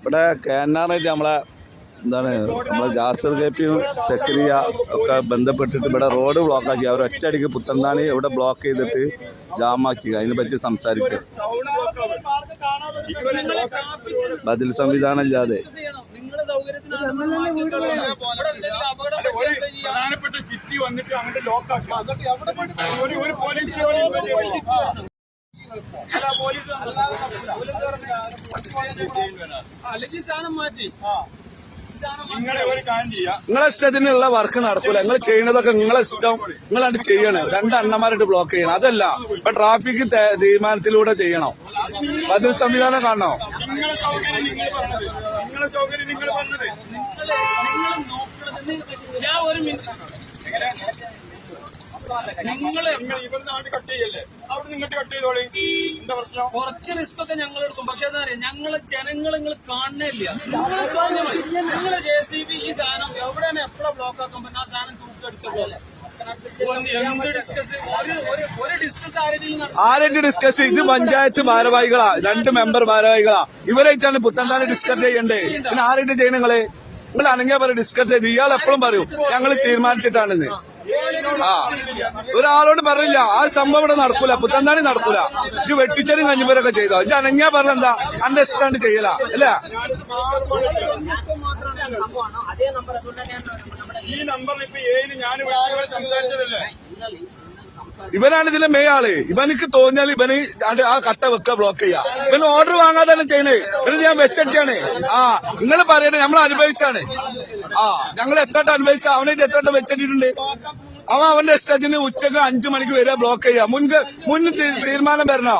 ഇവിടെ K N ആറായിട്ട് നമ്മളെ എന്താണ് നമ്മളെ ജാസർ കെ പിയും സെക്രിയ ഒക്കെ ബന്ധപ്പെട്ടിട്ട് ഇവിടെ റോഡ് ബ്ലോക്കാക്കി. അവർ ഒറ്റയടിക്ക് പുത്തന്താണി ഇവിടെ ബ്ലോക്ക് ചെയ്തിട്ട് ജാമാക്കി. അതിനെ പറ്റി സംസാരിക്കുക ബദൽ സംവിധാനം ഇല്ലാതെ. പ്രധാനപ്പെട്ട സ്റ്റേഷൻ ഇവിടെ ചെയ്യണം. അല്ലെങ്കിൽ സാധനം മാറ്റി. നിങ്ങളെ ഇഷ്ടത്തിനുള്ള വർക്ക് നടക്കൂല. നിങ്ങൾ ചെയ്യുന്നതൊക്കെ നിങ്ങളെ ഇഷ്ടം. നിങ്ങളാണ് ചെയ്യണേ. രണ്ട് അണ്ണന്മാരായിട്ട് ബ്ലോക്ക് ചെയ്യണം. അതല്ല ഇപ്പൊ ട്രാഫിക് തീരുമാനത്തിലൂടെ ചെയ്യണം. അത് സംവിധാനം കാണണോ? ഞാൻ ഒരു മിനിറ്റ്. നിങ്ങൾ ഇവിടുന്ന് അങ്ങോട്ട് കട്ട് ചെയ്യല്ലേ? അവിടെ നിങ്ങോട്ട് കട്ട് ചെയ്തോളി. എന്താ പ്രശ്നം? കുറച്ച് റിസ്ക് ഒക്കെ ഞങ്ങൾ എടുക്കും. പക്ഷെ എന്താ പറയാ ഞങ്ങൾ ജനങ്ങൾ നിങ്ങൾ കാണുന്നില്ല നിങ്ങൾ നിങ്ങൾ ജെ സി ബി ഈ സാധനം എവിടെയാണ് എപ്പോഴാ ബ്ലോക്ക് ആക്കാൻ പറ്റുന്ന ആ സാധനം തൂക്കെടുത്ത പോലെ എന്ത് ഡിസ്കസ് ഒരു ഒരു ഒരു ഡിസ്കസ് ആരെങ്കിലും ആരായിട്ട് ഡിസ്കസ് ഇത് പഞ്ചായത്ത് ഭാരവാഹികളാ രണ്ട് മെമ്പർ ഭാരവാഹികളാ. ഇവരായിട്ടാണ് പുത്തൻതാനെ ഡിസ്കസ് ചെയ്യണ്ടേ? പിന്നെ ആരായിട്ട് ചെയ്യണങ്ങളെ നിങ്ങൾ അനങ്ങിയാ പറയും ഡിസ്കസ് ചെയ്ത് ഇയാൾ എപ്പോഴും പറയൂ ഞങ്ങൾ തീരുമാനിച്ചിട്ടാണെന്ന് ഒരാളോട് പറയില്ല ആ സംഭവം ഇവിടെ നടക്കൂല പുത്തന്താണി നടക്കൂല. ഇത് വെട്ടിച്ചനും കഞ്ഞിപ്പേരൊക്കെ ചെയ്തോ. ഇത് അനങ്ങിയാ പറഞ്ഞ എന്താ അന്റെ ഇഷ്ടാണ്ട് ചെയ്യല അല്ലേ? ഈ നമ്പർ ഞാൻ ഇവനാണ് ഇതിലെ മെയിൻ ആൾ. ഇവനിക്ക് തോന്നിയാൽ ഇവന് ആ കട്ട വെക്ക ബ്ലോക്ക് ചെയ്യാ. ഇവന് ഓർഡർ വാങ്ങാതെ ചെയ്യണേ. ഇവന് ഞാൻ വെച്ചിട്ടാണ് ആ നിങ്ങൾ പറയണേ നമ്മൾ അനുഭവിച്ചാണ്. ആ ഞങ്ങൾ എത്രട്ട് അനുഭവിച്ച? അവനായിട്ട് എത്രട്ട് വെച്ചിട്ടുണ്ട് അവൻ അവന്റെ ഇഷ്ടത്തിന് ഉച്ചയ്ക്ക് അഞ്ചു മണിക്ക് വരെ ബ്ലോക്ക് ചെയ്യാം. മുൻ തീ- തീരുമാനം വരണോ?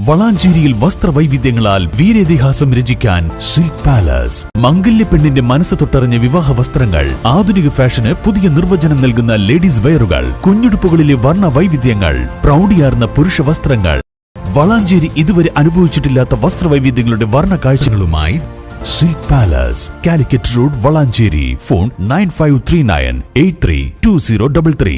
വളാഞ്ചേരിയിൽ വസ്ത്രവൈവിധ്യങ്ങളാൽ വീരേതിഹാസം രചിക്കാൻ സിൽക്ക് പാലസ് മംഗല്യ പെണ്ണിന്റെ മനസ്സ് തൊട്ടറിഞ്ഞ വിവാഹ വസ്ത്രങ്ങൾ ആധുനിക ഫാഷന് പുതിയ നിർവചനം നൽകുന്ന ലേഡീസ് വെയറുകൾ കുഞ്ഞുടുപ്പുകളിലെ വർണ വൈവിധ്യങ്ങൾ പ്രൗഢിയാർന്ന പുരുഷ വസ്ത്രങ്ങൾ. വളാഞ്ചേരി ഇതുവരെ അനുഭവിച്ചിട്ടില്ലാത്ത വസ്ത്രവൈവിധ്യങ്ങളുടെ വർണ കാഴ്ചകളുമായി silk palace Calicut road Valanchery phone nine five three nine eight three two zero double three